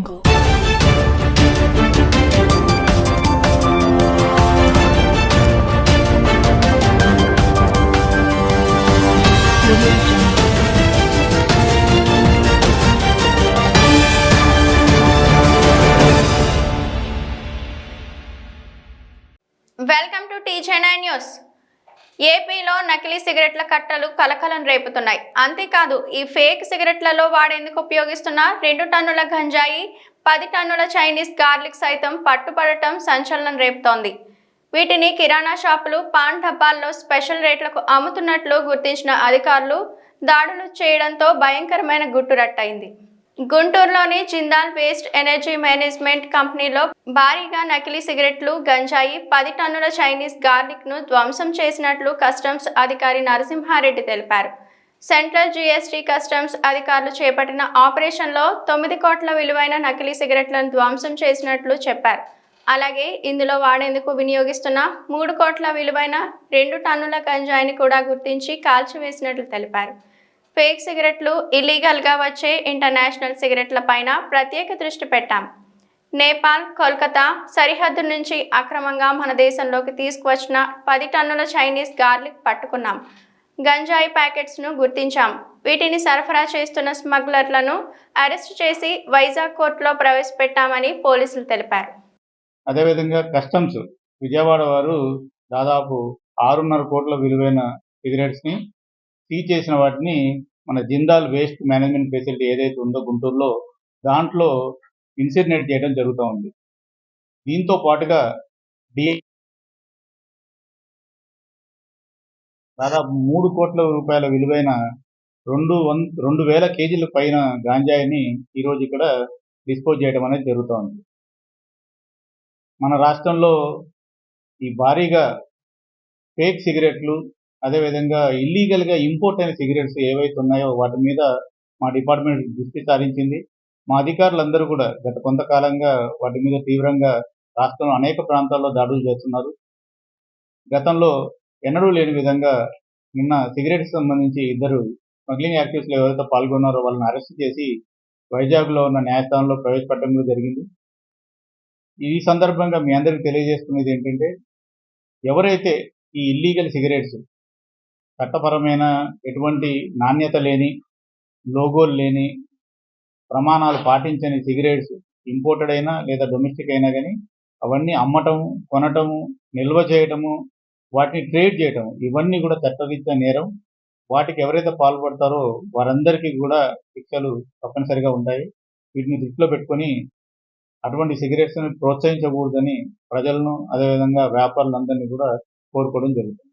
Jungle. Welcome to TGNI News. ఏపీలో నకిలీ సిగరెట్ల కట్టలు కలకలం రేపుతున్నాయి. అంతేకాదు ఈ ఫేక్ సిగరెట్లలో వాడేందుకు ఉపయోగిస్తున్న రెండు టన్నుల గంజాయి పది టన్నుల చైనీస్ గార్లిక్ సైతం పట్టుపడటం సంచలనం రేపుతోంది. వీటిని కిరాణా షాపులు పాన్ డబ్బాల్లో స్పెషల్ రేట్లకు అమ్ముతున్నట్లు గుర్తించిన అధికారులు దాడులు చేయడంతో భయంకరమైన గుట్టురట్టయింది. గుంటూరులోని జిందాల్ వేస్ట్ ఎనర్జీ మేనేజ్మెంట్ కంపెనీలో భారీగా నకిలీ సిగరెట్లు గంజాయి పది టన్నుల చైనీస్ గార్లిక్ను ధ్వంసం చేసినట్లు కస్టమ్స్ అధికారి నరసింహారెడ్డి తెలిపారు. సెంట్రల్ జీఎస్టీ కస్టమ్స్ అధికారులు చేపట్టిన ఆపరేషన్లో తొమ్మిది కోట్ల విలువైన నకిలీ సిగరెట్లను ధ్వంసం చేసినట్లు చెప్పారు. అలాగే ఇందులో వాడేందుకు వినియోగిస్తున్న మూడు కోట్ల విలువైన రెండు టన్నుల గంజాయిని కూడా గుర్తించి కాల్చివేసినట్లు తెలిపారు. ఫేక్ సిగరెట్లు ఇల్లీగల్గా వచ్చే ఇంటర్నేషనల్ సిగరెట్ల పైన ప్రత్యేక దృష్టి పెట్టాం. నేపాల్ కోల్కతా సరిహద్దు నుంచి అక్రమంగా మన దేశంలోకి తీసుకువచ్చిన పది టన్నుల చైనీస్ గార్లిక్ పట్టుకున్నాం. గంజాయి ప్యాకెట్స్ను గుర్తించాం. వీటిని సరఫరా చేస్తున్న స్మగ్లర్లను అరెస్ట్ చేసి వైజాగ్ కోర్టులో ప్రవేశపెట్టామని పోలీసులు తెలిపారు. అదేవిధంగా కస్టమ్స్ విజయవాడ వారు దాదాపు ఆరున్నర కోట్ల విలువైన సిగరెట్స్ని ని చేసిన వాటిని మన జిందాల్ వేస్ట్ మేనేజ్మెంట్ ఫెసిలిటీ ఏదైతే ఉందో గుంటూరులో దాంట్లో ఇన్సిడినేట్ చేయడం జరుగుతూ ఉంది. దీంతో పాటుగా డి దాదాపు మూడు కోట్ల రూపాయల విలువైన రెండు వన్ రెండు వేల కేజీల పైన గాంజాయిని ఈరోజు ఇక్కడ డిస్పోజ్ చేయడం అనేది జరుగుతోంది మన రాష్ట్రంలో ఈ భారీగా ఫేక్ సిగరెట్లు అదేవిధంగా ఇల్లీగల్గా ఇంపోర్ట్ అయిన సిగరెట్స్ ఏవైతే ఉన్నాయో వాటి మీద మా డిపార్ట్మెంట్ దృష్టి సారించింది. మా అధికారులందరూ కూడా గత కొంతకాలంగా వాటి మీద తీవ్రంగా రాష్ట్రంలో అనేక ప్రాంతాల్లో దాడులు చేస్తున్నారు. గతంలో ఎన్నడూ లేని విధంగా నిన్న సిగరెట్స్ సంబంధించి ఇద్దరు స్మగ్లింగ్ యాక్టివిటీస్లో ఎవరైతే పాల్గొన్నారో వాళ్ళని అరెస్ట్ చేసి వైజాగ్లో ఉన్న న్యాయస్థానంలో ప్రవేశపెట్టడం జరిగింది. ఈ సందర్భంగా మీ అందరికీ తెలియజేస్తున్నది ఏంటంటే ఎవరైతే ఈ ఇల్లీగల్ సిగరెట్స్ చట్టపరమైన ఎటువంటి నాణ్యత లేని లోగోలు లేని ప్రమాణాలు పాటించని సిగరెట్స్ ఇంపోర్టెడ్ అయినా లేదా డొమెస్టిక్ అయినా కానీ అవన్నీ అమ్మటము కొనటము నిల్వ చేయటము వాటిని ట్రేడ్ చేయటం ఇవన్నీ కూడా చట్టరీత్యా నేరం. వాటికి ఎవరైతే పాల్పడతారో వారందరికీ కూడా శిక్షలు తప్పనిసరిగా ఉంటాయి. వీటిని దృష్టిలో పెట్టుకొని అటువంటి సిగరెట్స్ని ప్రోత్సహించకూడదని ప్రజలను అదేవిధంగా వ్యాపారులందరినీ కూడా కోరుకోవడం జరుగుతుంది.